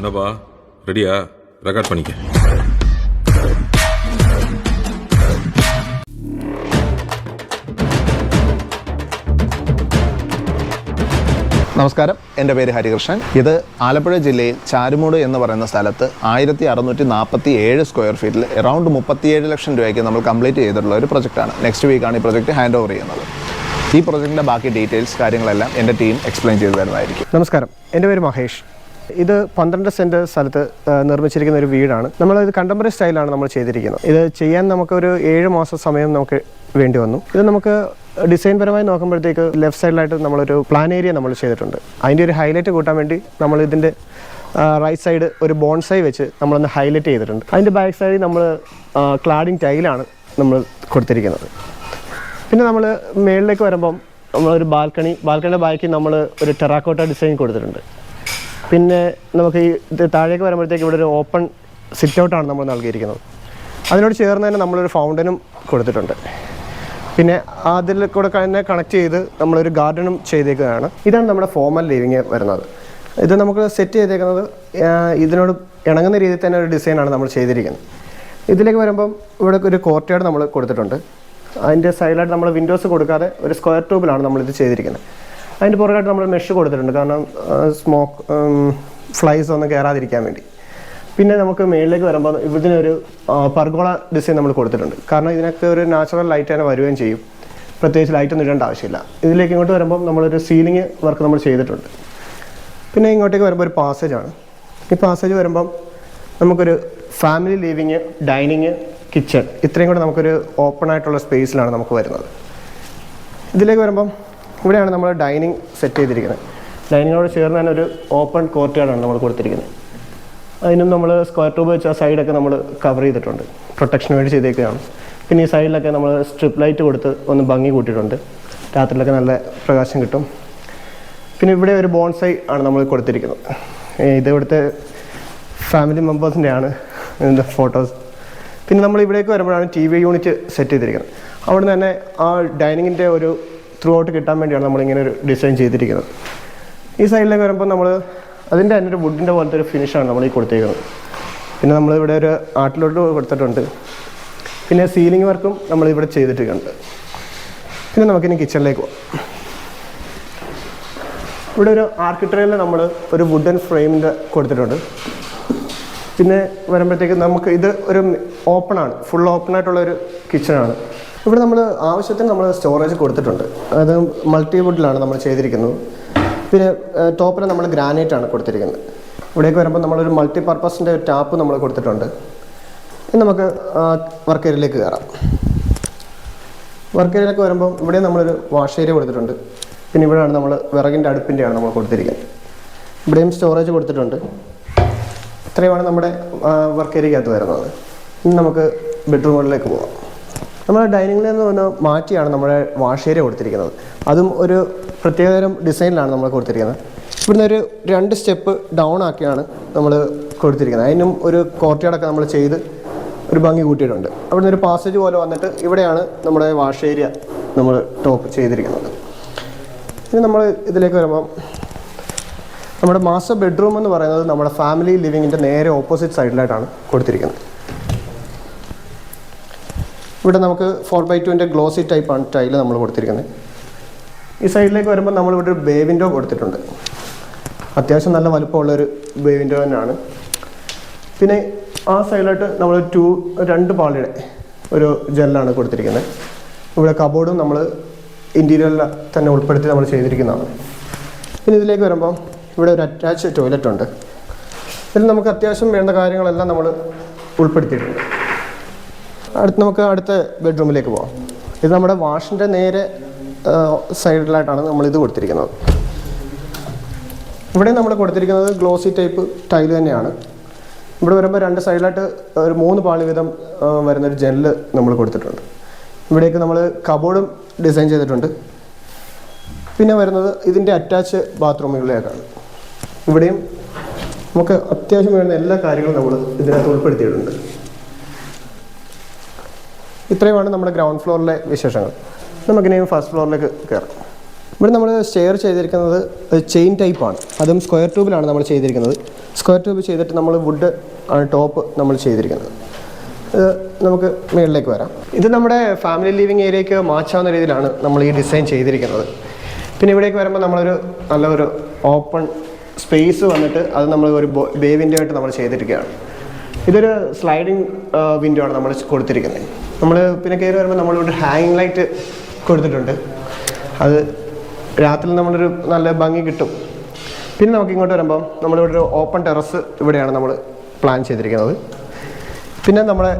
என்னப்பா ரெடியா ரெக்கார்ட் பண்ணிக்க നമസ്കാരം എൻ്റെ പേര് ഹരികൃഷ്ണൻ ഇത് ആലപ്പുഴ ജില്ലയിൽ ചാരുമൂട് എന്ന് പറയുന്ന സ്ഥലത്ത് ആയിരത്തി അറുന്നൂറ്റി നാൽപ്പത്തി ഏഴ് സ്ക്വയർ ഫീറ്റിൽ അറൗണ്ട് മുപ്പത്തിയേഴ് ലക്ഷം രൂപയ്ക്ക് നമ്മൾ കംപ്ലീറ്റ് ചെയ്തിട്ടുള്ള ഒരു പ്രൊജക്റ്റാണ് നെക്സ്റ്റ് വീക്കാണ് ഈ പ്രൊജക്റ്റ് ഹാൻഡ് ഓവർ ചെയ്യുന്നത് ഈ പ്രൊജക്റ്റിൻ്റെ ബാക്കി ഡീറ്റെയിൽസ് കാര്യങ്ങളെല്ലാം എൻ്റെ ടീം എക്സ്പ്ലെയിൻ ചെയ്തു തരുന്നതായിരിക്കും നമസ്കാരം എൻ്റെ പേര് മഹേഷ് ഇത് പന്ത്രണ്ട് സെന്റ് സ്ഥലത്ത് നിർമ്മിച്ചിരിക്കുന്ന ഒരു വീടാണ്. നമ്മൾ ഇത് കണ്ടംപററി സ്റ്റൈലാണ് നമ്മൾ ചെയ്തിരിക്കുന്നത്. ഇത് ചെയ്യാൻ നമുക്ക് ഒരു ഏഴ് മാസം സമയം നമുക്ക് വേണ്ടി വന്നു. ഇത് നമുക്ക് ഡിസൈൻ പരമായി നോക്കുമ്പോഴത്തേക്ക് ലെഫ്റ്റ് സൈഡിലായിട്ട് നമ്മളൊരു പ്ലാൻ ഏരിയ നമ്മൾ ചെയ്തിട്ടുണ്ട്. അതിന്റെ ഒരു ഹൈലൈറ്റ് കൂട്ടാൻ വേണ്ടി നമ്മൾ ഇതിന്റെ റൈറ്റ് സൈഡ് ഒരു ബോൺസൈ വെച്ച് നമ്മളൊന്ന് ഹൈലൈറ്റ് ചെയ്തിട്ടുണ്ട്. അതിന്റെ ബാക്ക് സൈഡിൽ നമ്മൾ ക്ലാഡിങ് ടൈലാണ് നമ്മൾ കൊടുത്തിരിക്കുന്നത്. പിന്നെ നമ്മൾ മേളിലേക്ക് വരുമ്പം നമ്മളൊരു ബാൽക്കണി ബാൽക്കണിയുടെ ബാക്കി നമ്മൾ ഒരു ടെറാക്കോട്ട ഡിസൈൻ കൊടുത്തിട്ടുണ്ട്. പിന്നെ നമുക്ക് ഈ ഇത് താഴേക്ക് വരുമ്പോഴത്തേക്ക് ഇവിടെ ഒരു ഓപ്പൺ സിറ്റ് ഔട്ടാണ് നമ്മൾ നൽകിയിരിക്കുന്നത്. അതിനോട് ചേർന്ന് തന്നെ നമ്മളൊരു ഫൗണ്ടനും കൊടുത്തിട്ടുണ്ട്. പിന്നെ അതിൽ കൂടെ തന്നെ കണക്ട് ചെയ്ത് നമ്മളൊരു ഗാർഡനും ചെയ്തേക്കുന്നതാണ് ഇതാണ് നമ്മുടെ ഫോമൽ ലിവിങ് വരുന്നത്. ഇത് നമുക്ക് സെറ്റ് ചെയ്തേക്കുന്നത് ഇതിനോട് ഇണങ്ങുന്ന രീതിയിൽ തന്നെ ഒരു ഡിസൈനാണ് നമ്മൾ ചെയ്തിരിക്കുന്നത്. ഇതിലേക്ക് വരുമ്പം ഇവിടെ ഒരു കോർട്ട് നമ്മൾ കൊടുത്തിട്ടുണ്ട്. അതിന്റെ സൈഡിലായിട്ട് നമ്മൾ വിൻഡോസ് കൊടുക്കാതെ ഒരു സ്ക്വയർ ട്യൂബിലാണ് നമ്മളിത് ചെയ്തിരിക്കുന്നത്. അതിന്റെ പുറകായിട്ട് നമ്മൾ മെഷ് കൊടുത്തിട്ടുണ്ട്. കാരണം സ്മോക്ക് ഫ്ലൈസ് ഒന്നും കയറാതിരിക്കാൻ വേണ്ടി. പിന്നെ നമുക്ക് മേളിലേക്ക് വരുമ്പോൾ ഇതിനൊരു പർഗോള ഡിസൈൻ നമ്മൾ കൊടുത്തിട്ടുണ്ട്. കാരണം ഇതിനൊക്കെ ഒരു നാച്ചുറൽ ലൈറ്റ് തന്നെ വരികയും ചെയ്യും. പ്രത്യേകിച്ച് ലൈറ്റ് ഒന്നും ഇടേണ്ട ആവശ്യമില്ല. ഇതിലേക്ക് ഇങ്ങോട്ട് വരുമ്പോൾ നമ്മളൊരു സീലിംഗ് വർക്ക് നമ്മൾ ചെയ്തിട്ടുണ്ട്. പിന്നെ ഇങ്ങോട്ടേക്ക് വരുമ്പോൾ ഒരു പാസേജ് ആണ്. ഈ പാസേജ് വരുമ്പം നമുക്കൊരു ഫാമിലി ലിവിങ് ഡൈനിങ് കിച്ചൺ ഇത്രയും കൂടെ നമുക്കൊരു ഓപ്പൺ ആയിട്ടുള്ള സ്പേസിലാണ് നമുക്ക് വരുന്നത്. ഇതിലേക്ക് വരുമ്പം ഇവിടെയാണ് നമ്മൾ ഡൈനിങ് സെറ്റ് ചെയ്തിരിക്കുന്നത്. ഡൈനിങ്ങിനോട് ചേർന്ന് തന്നെ ഒരു ഓപ്പൺ കോർട്ട് കോർട്ട്യാർഡാണ് നമ്മൾ കൊടുത്തിരിക്കുന്നത്. അതിനും നമ്മൾ സ്ക്വയർ ട്യൂബ് വെച്ച് ആ സൈഡൊക്കെ നമ്മൾ കവർ ചെയ്തിട്ടുണ്ട്. പ്രൊട്ടക്ഷൻ വേണ്ടി ചെയ്തേക്കുകയാണ്. പിന്നെ ഈ സൈഡിലൊക്കെ നമ്മൾ സ്ട്രിപ്പ് ലൈറ്റ് കൊടുത്ത് ഒന്ന് ഭംഗി കൂട്ടിയിട്ടുണ്ട്. രാത്രിയിലൊക്കെ നല്ല പ്രകാശം കിട്ടും. പിന്നെ ഇവിടെ ഒരു ബോൺസൈ ആണ് നമ്മൾ കൊടുത്തിരിക്കുന്നത്. ഇത് ഇവിടുത്തെ ഫാമിലി മെമ്പേഴ്സിന്റെ ആണ് ഇതിന്റെ ഫോട്ടോസ്. പിന്നെ നമ്മൾ ഇവിടേക്ക് വരുമ്പോഴാണ് ടി വി യൂണിറ്റ് സെറ്റ് ചെയ്തിരിക്കുന്നത്. അവിടെ നിന്ന് തന്നെ ആ ഡൈനിങ്ങിന്റെ ഒരു ത്രൂ ഔട്ട് കിട്ടാൻ വേണ്ടിയാണ് നമ്മളിങ്ങനെ ഒരു ഡിസൈൻ ചെയ്തിരിക്കുന്നത്. ഈ സൈഡിലേക്ക് വരുമ്പോൾ നമ്മൾ അതിന്റെ തന്നെ ഒരു വുഡിന്റെ പോലത്തെ ഒരു ഫിനിഷാണ് നമ്മൾ ഈ കൊടുത്തേക്കുന്നത്. പിന്നെ നമ്മളിവിടെ ഒരു ആട്ടിലോട്ട് കൊടുത്തിട്ടുണ്ട്. പിന്നെ സീലിംഗ് വർക്കും നമ്മളിവിടെ ചെയ്തിട്ടുണ്ട് പിന്നെ നമുക്കിനി കിച്ചണിലേക്ക് പോകാം ഇവിടെ ഒരു ആർക്കിട്രയിൽ നമ്മൾ ഒരു വുഡൻ ഫ്രെയിമിന്റെ കൊടുത്തിട്ടുണ്ട്. പിന്നെ വരുമ്പോഴത്തേക്ക് നമുക്ക് ഇത് ഒരു ഓപ്പണാണ് ഫുൾ ഓപ്പൺ ആയിട്ടുള്ള ഒരു കിച്ചണാണ് ഇവിടെ നമ്മൾ ആവശ്യത്തിന് നമ്മൾ സ്റ്റോറേജ് കൊടുത്തിട്ടുണ്ട്. അത് മൾട്ടി വുഡിലാണ് നമ്മൾ ചെയ്തിരിക്കുന്നത്. പിന്നെ ടോപ്പിന് നമ്മൾ ഗ്രാനൈറ്റ് ആണ് കൊടുത്തിരിക്കുന്നത്. ഇവിടേക്ക് വരുമ്പോൾ നമ്മളൊരു മൾട്ടി പർപ്പസിന്റെ ടാപ്പ് നമ്മൾ കൊടുത്തിട്ടുണ്ട്. നമുക്ക് വർക്ക് ഏരിയയിലേക്ക് കയറാം. വർക്ക് ഏരിയയിലേക്ക് വരുമ്പോൾ ഇവിടെ നമ്മളൊരു വാഷ് ഏരിയ കൊടുത്തിട്ടുണ്ട്. പിന്നെ ഇവിടെയാണ് നമ്മൾ വിറകിന്റെ അടുപ്പിന്റെയാണ് നമ്മൾ കൊടുത്തിരിക്കുന്നത്. ഇവിടെയും സ്റ്റോറേജ് കൊടുത്തിട്ടുണ്ട്. ഇത്രയുമാണ് നമ്മുടെ വർക്ക് ഏരിയക്കകത്ത് വരുന്നത്. ഇനി നമുക്ക് ബെഡ്റൂമുകളിലേക്ക് പോകാം നമ്മൾ ഡൈനിങ്ങിൽ നിന്ന് ഒന്ന് മാറ്റിയാണ് നമ്മുടെ വാഷ് ഏരിയ കൊടുത്തിരിക്കുന്നത്. അതും ഒരു പ്രത്യേകതരം ഡിസൈനിലാണ് നമ്മൾ കൊടുത്തിരിക്കുന്നത്. ഇവിടുന്ന് ഒരു രണ്ട് സ്റ്റെപ്പ് ഡൗൺ ആക്കിയാണ് നമ്മൾ കൊടുത്തിരിക്കുന്നത്. അതിനും ഒരു കോർട്ടിയാടൊക്കെ നമ്മൾ ചെയ്ത് ഒരു ഭംഗി കൂട്ടിയിട്ടുണ്ട്. അവിടുന്ന് ഒരു പാസേജ് പോലെ വന്നിട്ട് ഇവിടെയാണ് നമ്മുടെ വാഷ് ഏരിയ നമ്മൾ ടോപ്പ് ചെയ്തിരിക്കുന്നത്. ഇനി നമ്മൾ ഇതിലേക്ക് വരുമ്പം നമ്മുടെ മാസ്റ്റർ ബെഡ്റൂം എന്ന് പറയുന്നത് നമ്മുടെ ഫാമിലി ലിവിങ്ങിന്റെ നേരെ ഓപ്പോസിറ്റ് സൈഡിലായിട്ടാണ് കൊടുത്തിരിക്കുന്നത്. ഇവിടെ നമുക്ക് ഫോർ ബൈ ടുവിന്റെ ഗ്ലോസി ടൈപ്പാണ് ടൈൽ നമ്മൾ കൊടുത്തിരിക്കുന്നത്. ഈ സൈഡിലേക്ക് വരുമ്പോൾ നമ്മളിവിടെ ഒരു ബേ വിൻഡോ കൊടുത്തിട്ടുണ്ട്. അത്യാവശ്യം നല്ല വലുപ്പമുള്ളൊരു ബേ വിൻഡോ തന്നെയാണ്. പിന്നെ ആ സൈഡിലായിട്ട് നമ്മൾ ടു രണ്ട് പാളിയുടെ ഒരു ജെല്ലാണ് കൊടുത്തിരിക്കുന്നത്. ഇവിടെ കബോർഡും നമ്മൾ ഇന്റീരിയറിൽ തന്നെ ഉൾപ്പെടുത്തി നമ്മൾ ചെയ്തിരിക്കുന്നതാണ്. പിന്നെ ഇതിലേക്ക് വരുമ്പോൾ ഇവിടെ ഒരു അറ്റാച്ച് ടോയ്ലറ്റ് ഉണ്ട്. ഇതിൽ നമുക്ക് അത്യാവശ്യം വേണ്ട കാര്യങ്ങളെല്ലാം നമ്മൾ ഉൾപ്പെടുത്തിയിട്ടുണ്ട്. അടുത്ത് നമുക്ക് അടുത്ത ബെഡ്റൂമിലേക്ക് പോകാം ഇത് നമ്മുടെ വാഷിന്റെ നേരെ സൈഡിലായിട്ടാണ് നമ്മൾ ഇത് കൊടുത്തിരിക്കുന്നത്. ഇവിടെ നമ്മൾ കൊടുത്തിരിക്കുന്നത് ഗ്ലോസി ടൈപ്പ് ടൈൽ തന്നെയാണ്. ഇവിടെ വരുമ്പോൾ രണ്ട് സൈഡിലായിട്ട് ഒരു മൂന്ന് പാളി വീതം വരുന്നൊരു ജെല്ല് നമ്മൾ കൊടുത്തിട്ടുണ്ട്. ഇവിടേക്ക് നമ്മൾ കബോർഡും ഡിസൈൻ ചെയ്തിട്ടുണ്ട്. പിന്നെ വരുന്നത് ഇതിന്റെ അറ്റാച്ച് ബാത്റൂമുകളിലേക്കാണ് ഇവിടെയും നമുക്ക് അത്യാവശ്യം വേണ്ട എല്ലാ കാര്യങ്ങളും നമ്മൾ ഇതിനകത്ത് ഉൾപ്പെടുത്തിയിട്ടുണ്ട്. ഇത്രയുമാണ് നമ്മുടെ ഗ്രൗണ്ട് ഫ്ലോറിലെ വിശേഷങ്ങൾ. നമുക്കിനി ഫസ്റ്റ് ഫ്ലോറിലേക്ക് കയറാം ഇവിടെ നമ്മൾ ഷെയർ ചെയ്തിരിക്കുന്നത് ചെയിൻ ടൈപ്പാണ് അതും സ്ക്വയർ ട്യൂബിലാണ് നമ്മൾ ചെയ്തിരിക്കുന്നത്. സ്ക്വയർ ട്യൂബ് ചെയ്തിട്ട് നമ്മൾ വുഡ് ആണ് ടോപ്പ് നമ്മൾ ചെയ്തിരിക്കുന്നത്. ഇത് നമുക്ക് മുകളിലേക്ക് വരാം. ഇത് നമ്മുടെ ഫാമിലി ലിവിങ് ഏരിയയ്ക്ക് മാച്ചാവുന്ന രീതിയിലാണ് നമ്മൾ ഈ ഡിസൈൻ ചെയ്തിരിക്കുന്നത്. പിന്നെ ഇവിടേക്ക് വരുമ്പോൾ നമ്മളൊരു നല്ലൊരു ഓപ്പൺ സ്പേസ് വന്നിട്ട് അത് നമ്മൾ ഒരു ബേ വിൻഡോ ആയിട്ട് നമ്മൾ ചെയ്തിരിക്കുകയാണ്. ഇതൊരു സ്ലൈഡിങ് വിൻഡോ ആണ് നമ്മൾ കൊടുത്തിരിക്കുന്നത്. നമ്മൾ പിന്നെ കയറി വരുമ്പോൾ നമ്മളിവിടെ ഹാങ്ങിങ് ലൈറ്റ് കൊടുത്തിട്ടുണ്ട്. അത് രാത്രി നമ്മളൊരു നല്ല ഭംഗി കിട്ടും. പിന്നെ നമുക്ക് ഇങ്ങോട്ട് വരുമ്പോൾ നമ്മളിവിടെ ഒരു ഓപ്പൺ ടെറസ് ഇവിടെയാണ് നമ്മൾ പ്ലാൻ ചെയ്തിരിക്കുന്നത്. പിന്നെ നമ്മളെ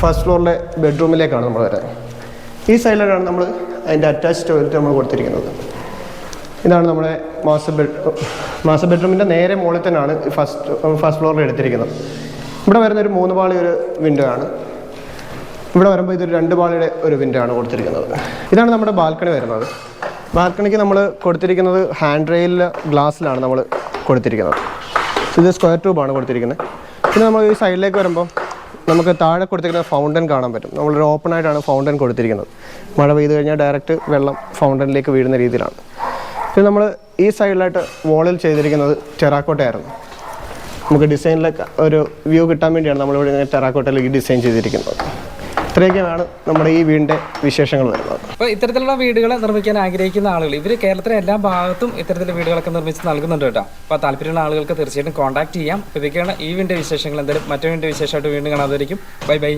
ഫസ്റ്റ് ഫ്ലോറിലെ ബെഡ്റൂമിലേക്കാണ് നമ്മൾ വരുന്നത് ഈ സൈഡിലാണ് നമ്മൾ അതിന്റെ അറ്റാച്ച് ടോയ്ലറ്റ് നമ്മൾ കൊടുത്തിരിക്കുന്നത്. ഇതാണ് നമ്മുടെ മാസ്റ്റർ ബെഡ് മാസ്റ്റർ ബെഡ്റൂമിന്റെ നേരെ മുകളിൽ തന്നെയാണ് ഫസ്റ്റ് ഫസ്റ്റ് ഫ്ലോറിൽ എടുത്തിരിക്കുന്നത്. ഇവിടെ വരുന്ന ഒരു മൂന്ന് പാളി ഒരു വിൻഡോ ആണ്. ഇവിടെ വരുമ്പോൾ ഇതൊരു രണ്ട് പാളിയുടെ ഒരു വിൻഡോ ആണ് കൊടുത്തിരിക്കുന്നത്. ഇതാണ് നമ്മുടെ ബാൽക്കണി വരുന്നത്. ബാൽക്കണിക്ക് നമ്മൾ കൊടുത്തിരിക്കുന്നത് ഹാൻഡ് റെയിൽ ഗ്ലാസ്സിലാണ് നമ്മൾ കൊടുത്തിരിക്കുന്നത്. ഇത് സ്ക്വയർ ട്യൂബാണ് കൊടുത്തിരിക്കുന്നത്. പിന്നെ നമ്മൾ ഈ സൈഡിലേക്ക് വരുമ്പോൾ നമുക്ക് താഴെ കൊടുത്തിരിക്കുന്ന ഫൗണ്ടൻ കാണാൻ പറ്റും. നമ്മളൊരു ഓപ്പൺ ആയിട്ടാണ് ഫൗണ്ടൻ കൊടുത്തിരിക്കുന്നത്. മഴ പെയ്തു കഴിഞ്ഞാൽ ഡയറക്റ്റ് വെള്ളം ഫൗണ്ടനിലേക്ക് വീഴുന്ന രീതിയിലാണ്. പിന്നെ നമ്മൾ ഈ സൈഡിലായിട്ട് വോളിൽ ചെയ്തിരിക്കുന്നത് ടെറാക്കോട്ടയായിരുന്നു. നമുക്ക് ഡിസൈനിലൊക്കെ ഒരു വ്യൂ കിട്ടാൻ വേണ്ടിയാണ് നമ്മളിവിടെ ഇങ്ങനെ ഈ ഡിസൈൻ ചെയ്തിരിക്കുന്നത്. ഇത്രയൊക്കെയാണ് നമ്മുടെ ഈ വീടിന്റെ വിശേഷങ്ങൾ വരുന്നത്. അപ്പോൾ ഇത്തരത്തിലുള്ള വീടുകൾ നിർമ്മിക്കാൻ ആഗ്രഹിക്കുന്ന ആളുകൾ ഇവർ കേരളത്തിലെ എല്ലാ ഭാഗത്തും ഇത്തരത്തിലുള്ള വീടുകളൊക്കെ നിർമ്മിച്ച് നൽകുന്നുണ്ട് കേട്ടോ. അപ്പോൾ താല്പര്യമുള്ള ആളുകൾക്ക് തീർച്ചയായിട്ടും കോൺടാക്ട് ചെയ്യാം. ഇതൊക്കെയാണ് ഈ വീടിന്റെ വിശേഷങ്ങൾ. എന്തായാലും മറ്റേ വീടിന്റെ വിശേഷമായിട്ട് വീണ്ടും കാണാതായിരിക്കും ബൈ ബൈ.